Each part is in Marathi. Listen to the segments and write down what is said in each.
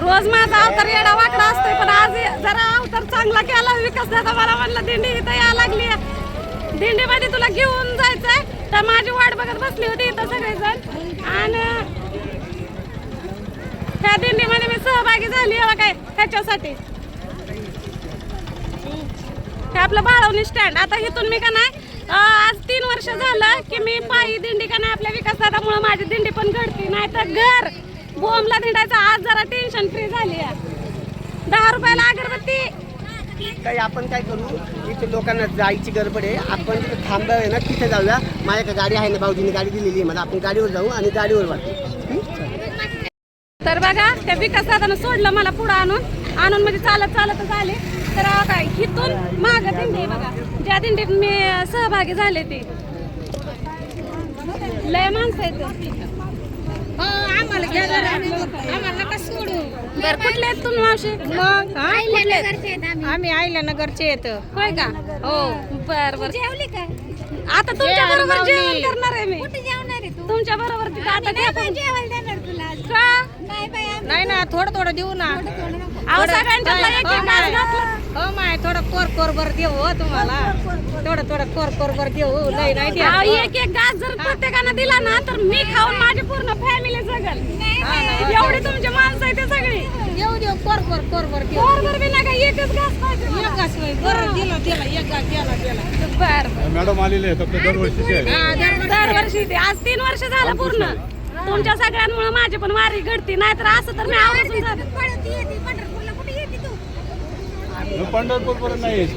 रोज माझा अवतार येडा वाकडा असतोय पण आज जरा अवतार चांगला केला विकास दादा मला म्हणलं दिंडी इथं या लागली दिंडीमध्ये तुला घेऊन जायचंय तर माझी वाट बघत बसली होती इथं सगळेजण. आणि ह्या दिंडीमध्ये मी सहभागी झाली आहे हो काय? त्याच्यासाठी हे आपलं बाळवणी स्टँड आता इथून मी का नाही आज तीन वर्ष झालं की मी पायी दिंडी का नाही आपल्या विकास दादामुळे माझी दिंडी पण घडती नाही तर घर. बोमला दिंडायचं आज जरा टेन्शन फ्री झाली दहा रुपयाला अगरबत्ती. काही आपण काय करू? इथे लोकांना जायची गडबड आहे. आपण तिथे थांबावे ना तिथे जाऊया. माझ्याकडे गाडी आहे ना भाऊजीने गाडी दिलेली आहे. मला आपण गाडीवर जाऊ आणि गाडीवर वाटू. तर बघा त्या विकास दादानं सोडलं मला पुढं आणून. आणून म्हणजे चालत चालतच आले तर काय इथून माग दिंडी बघा. ज्या दिंडीत मी सहभागी झाले ते. लय माणसं आहेत. बर कुठले आहेत तुम्ही मावशी? मग हा? कुठले आम्ही. आईला नगरचे येत होय का? हो. बर बर. जेवली काय आता तुमच्या बरोबर. जेवण करणार आहे मी. कुठे जेवणार आहे तू? तुमच्या बरोबर तिथं आता नाही ते बाई जेवायला देणार तुला आज. का? नाही बाई नाही ना थोडं थोडं देऊ ना. अहो सगळ्यांच्यातला एक एक माय. घास घातला हो माय थोडं कोर कोर बर देऊ हो तुम्हाला. थोडं थोडं कोर कोर बर देऊ. लय नाही द्या अहो, एक एक घास जर प्रत्येकानं दिला ना तर मी खाऊन माझी पूर्ण फॅमिली जगल. एवढी तुमची माणसं आहे ते सगळी. देऊ देऊ कोर कोर कोर बर देऊ. बरोबर बी नका एकच घास पाहिजे मला. एक घास होय. बरं दिला दिला एक दिला दिला. बर. मॅडम आलेले आहेत आपल्या दरवर्षीचे आहे. दरवर्षी. दरवर्षी ते. आज तीन वर्ष झालं पूर्ण. तुमच्या सगळ्यांमुळे माझी पण वारी घडती नाहीतर असं तर मी आवर्जून जाते पळत येते, पंढरपूरला कुठे येते तू पंढरपूर पर्यंत नाही यायचं.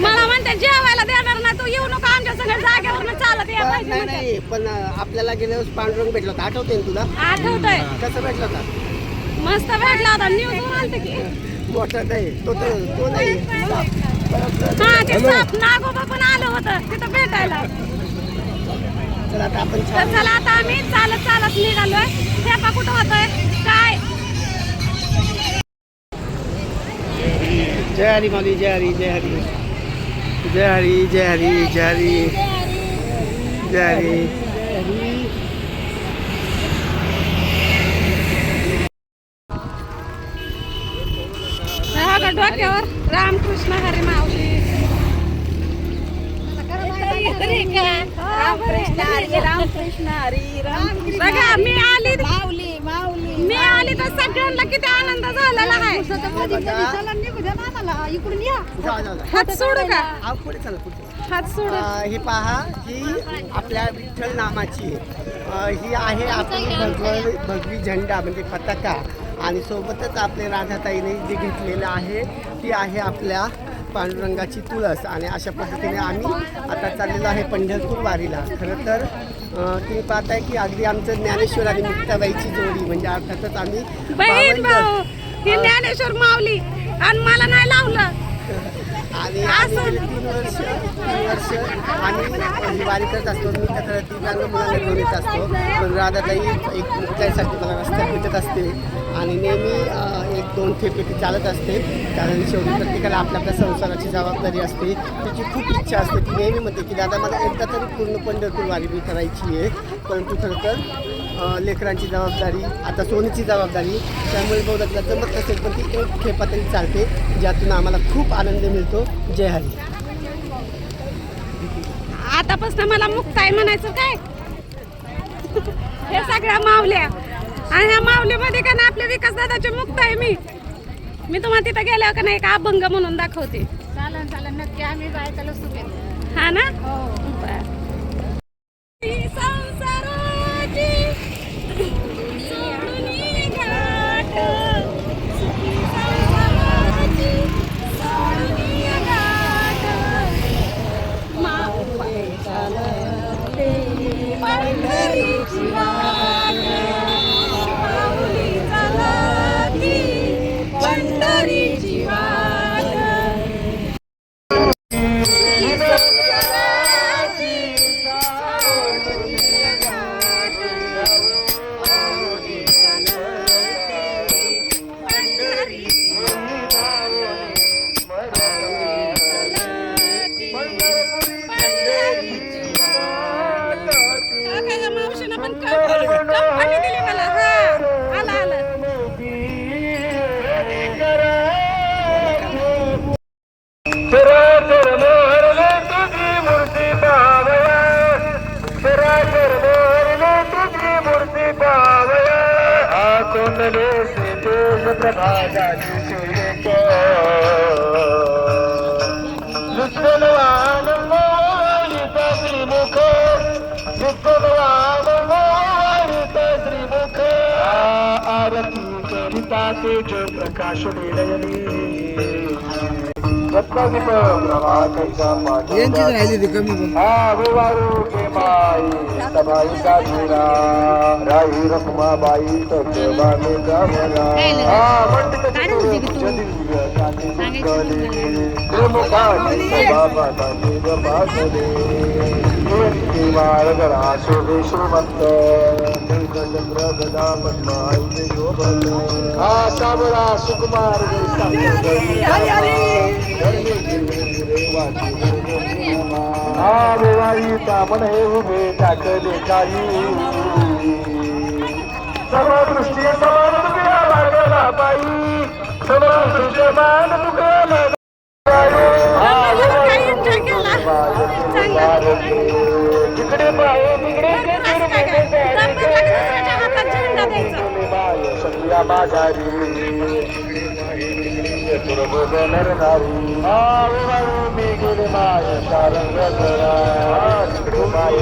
मला म्हणते जेवायला देणार ना तू येऊ नको आमच्या सगळ्या जागेवर चालत या पाहिजे नाही म्हणते. नाही पण आपल्याला गेल्या वेळेस पांडुरंग भेटला होता. आठवते ना तुला? आठवतंय. कसं भेटला होता? मस्त भेटला होता न्यूज वर आलतं की. मोठा नाही तो तर तो नाही. हा ते साप नागोबा पण आलं होतं तिथं भेटायला. चला आता आपण तर छान चला आता आम्ही चालत चालत निघालोय. ठेपा कुठं होतोय? जय हरी माऊली जय हरी जय हरी। जय हरी जय हरी जय हरी। जय हरी। हा डोक्यावर रामकृष्ण हरी माऊली। रामकृष्ण हरी रामकृष्ण हरी। रामकृष्ण बघा मी आली माऊली मी आली तर सगळ्यांना किती आनंद झालेला आहे. हात सोडू का? हा पुढे चला पुढे चला. हात सोडू. अं, ही पहा ही आपल्या विठ्ठल नामाची आहे. अं, ही आहे आपली भगव भगवी झेंडा म्हणजे पताका. आणि सोबतच आपले राधाताईने जे घेतलेलं आहे ती आहे आपल्या पांडुरंगाची तुळस आणि अशा पद्धतीने आम्ही आता चाललेलो आहे पंढरपूर वारीला. खरं तर तुम्ही पाहताय की अगदी आमचं ज्ञानेश्वर आणि मुक्ताबाईची जोडी म्हणजे अर्थातच आम्ही बहीण भावंड. भाऊ ही ज्ञानेश्वर माऊली. आणि मला नाही लावलं. आणि तीन वर्ष तीन वर्ष आम्ही वारी करत असतो. मी तर दिव्यांग मुलांना घेऊन येत असतो. पण राधाताई एक मुक्ताईसाठी मला रस्त्यात भेटत असते आणि नेहमी एक दोन थेपे ती चालत असते. कारण शेवटी प्रत्येकाला आपल्या आपल्या संसाराची जबाबदारी असते. तिची खूप इच्छा असते. ती नेहमी म्हणते की दादा मला एकदा तरी पूर्ण पंढरपूर वारी मी करायची आहे. परंतु खरं तर लेकरांची जबाबदारी आता सोनीची जबाबदारी त्यामुळे बहुधा जमत असेल पण ती एक खेपा तरी चालते ज्यातून आम्हाला खूप आनंद मिळतो. जय हरी. आतापासून मला मुक्ताई म्हणायचं काय? हे सगळ्या माऊल्या आणि ह्या माऊलीमध्ये का ना आपल्या विकास दादाचे मुक्त आहे मी. मी तुम्हाला तिथं गेल्यावर का नाही एक अभंग म्हणून दाखवते. चालन चालन नक्की. आम्ही बायकाला सुखेल हा ना? रा भलवान मारि तश्रीमुख सुलवान मार तिमुख आरती चवंदा ते जय प्रकाश वे यांचीच राहिली ती कमी पण. राही रखमाबाई सत्यवाने श्रीमंत चंद्र गदा पद्माई शोभत हा साबरा सुकुमार आवेवाई तामण हे उभे टाकले काही. सर्व दृष्टी समान तुझ्या सर्व दृष्टी मान नरनारी आवेवाई मी गेले माय सारंग करा तिकडे पाय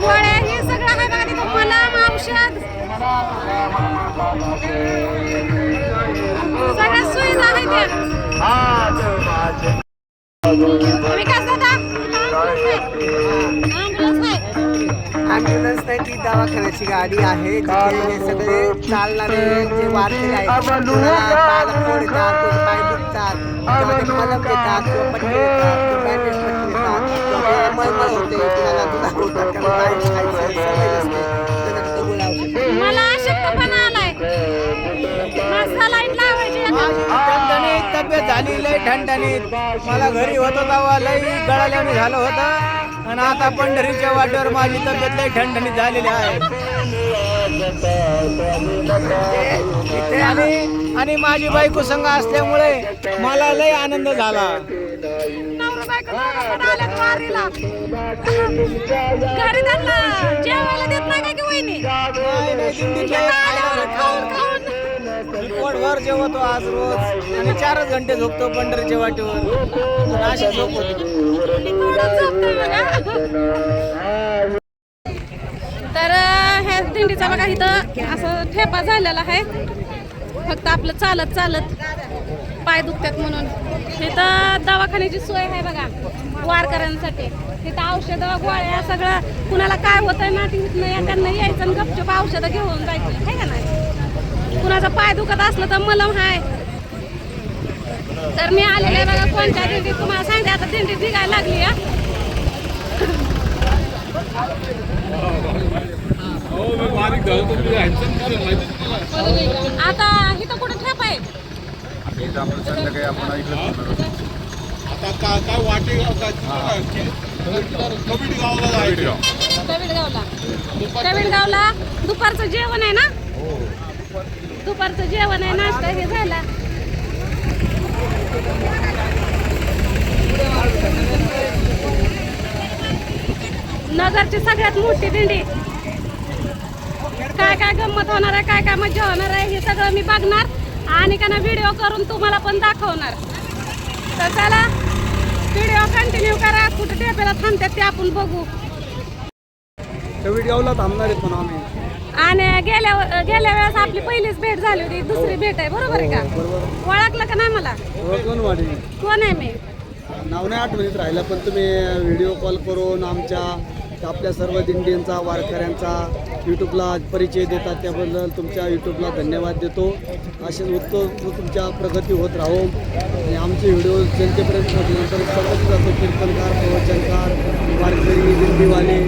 गोळ्या हे सगळं आहे बघा तिथं मलम औषध. सगळ्या सुविधा आहेत त्या. विकास दादा ॲम्ब्युलन्स आहे नाही. ती दवाखान्याची गाडी आहे जिथे हे सगळे चालणारे जे वारकरी आहेत पाय दुखतात. तेव्हा ते मलम देतात किंवा पट्टी देतात मळमळ होते. होतात खायची सवय नसते. मला अशक्तपणा आलाय. लावायची तब्येत झाली लय ठणठणीत. मला घरी होत तेव्हा लय गळाल्याने झालं होतं. आणि आता पंढरीच्या वाटेवर माझी तब्येत लय ठणठणीत झालेली आहे. आणि माझी बायको संघ असल्यामुळे मला लय आनंद झाला. घरी त्यांना जेवायला देत नाही का की वहिनी खाऊन खाऊन पोटभर जेवतो आज रोज आणि चारच घंटे झोपतो पंढरीच्या वाटेवर अशी झोप होती तर अं, ह्या दिंडीचा बघा इथं असं ठेपा झालेला आहे. फक्त आपलं चालत चालत. पाय दुखतात म्हणून. इथं दवाखान्याची सोय आहे बघा वारकऱ्यांसाठी. तिथं औषधं गोळ्या सगळं कुणाला काय होतंय ना नाही त्यांना यायचं आणि गपचूप औषधं घेऊन जायचं. आहे का नाही? कुणाचा पाय दुखत असलं तर मलम आहे तर मी आलेले आहे बघा कोणत्या दिंडीत? तुम्हाला सांगते आता दिंडी निघायला लागली हा. हो मी बारीक झालो तर आता काय वाटे कमिटी गावाला जायचं? दुपारचं जेवण आहे ना? दुपारचं जेवण आहे नाश्ता हे झाला. नगरची सगळ्यात मोठी दिंडी. काय काय गंमत होणार आहे? काय काय मजा होणार आहे? हे सगळं मी बघणार. आणि का ना व्हिडिओ करून तुम्हाला पण दाखवणार. तर चला व्हिडिओ कंटिन्यू करा. कुठे टेपेला थांबतात ते आपण बघू. व्हिडिओला थांबणार आहेत पण आम्ही. आणि गेल्या गेल्या वेळेस आपली पहिलीच भेट झाली होती. दुसरी भेट आहे. बरोबर आहे का? ओळखलं का नाही मला? ओळखून वाढी कोण आहे मी? नाव नाही आठवणीत राहिलं पण तुम्ही व्हिडिओ कॉल करून आमच्या आपल्या सर्व दिंडींचा वारकऱ्यांचा यूट्यूबला परिचय देतात. त्याबद्दल तुमच्या यूट्यूबला धन्यवाद देतो. असे उत्तम तुमच्या प्रगती होत राहो. आणि आमचे व्हिडिओ जनतेपर्यंत पोहोचल्यानंतर सर्वच जातो कीर्तनकार प्रवचनकार वारकरी दिंडीवाले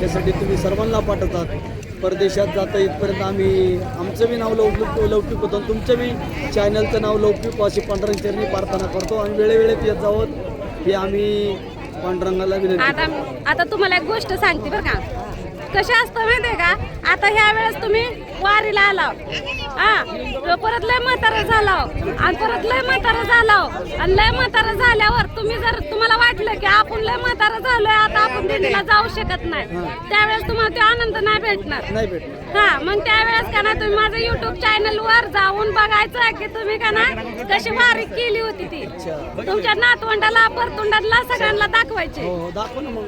त्यासाठी तुम्ही सर्वांना पाठवतात. परदेशात जाता इथपर्यंत आम्ही आमचं बी नाव लौकिक लौकिक होतं. तुमचं बी चॅनलचं नाव लौकिक अशी पांडुरंगचरणी प्रार्थना करतो. आणि वेळेवेळेत येत जावं. हे आम्ही पांडुरंगाला आता आता तुम्हाला एक गोष्ट सांगते बरं का. कशी असतं माहितीये का? आता ह्या वेळेस तुम्ही वारीला आलाव. हा परत लय म्हातारा झालाव. आणि परत लय म्हातारा झालाव. आणि लय म्हातारा झाल्यावर तुम्ही जर तुम्हाला वाटलं की आपण लय म्हातारा झालोय आता आपण दिंडीला जाऊ शकत नाही. त्यावेळेस तुम्हाला ते आनंद नाही भेटणार. नाही भेटणार. हा मग त्यावेळेस का ना तुम्ही माझं युट्यूब चॅनल वर जाऊन बघायचं की तुम्ही का ना कशी वारी केली होती ती. तुमच्या नातवंडाला परतुंडाला सगळ्यांना दाखवायची. हो हो दाखव ना मग.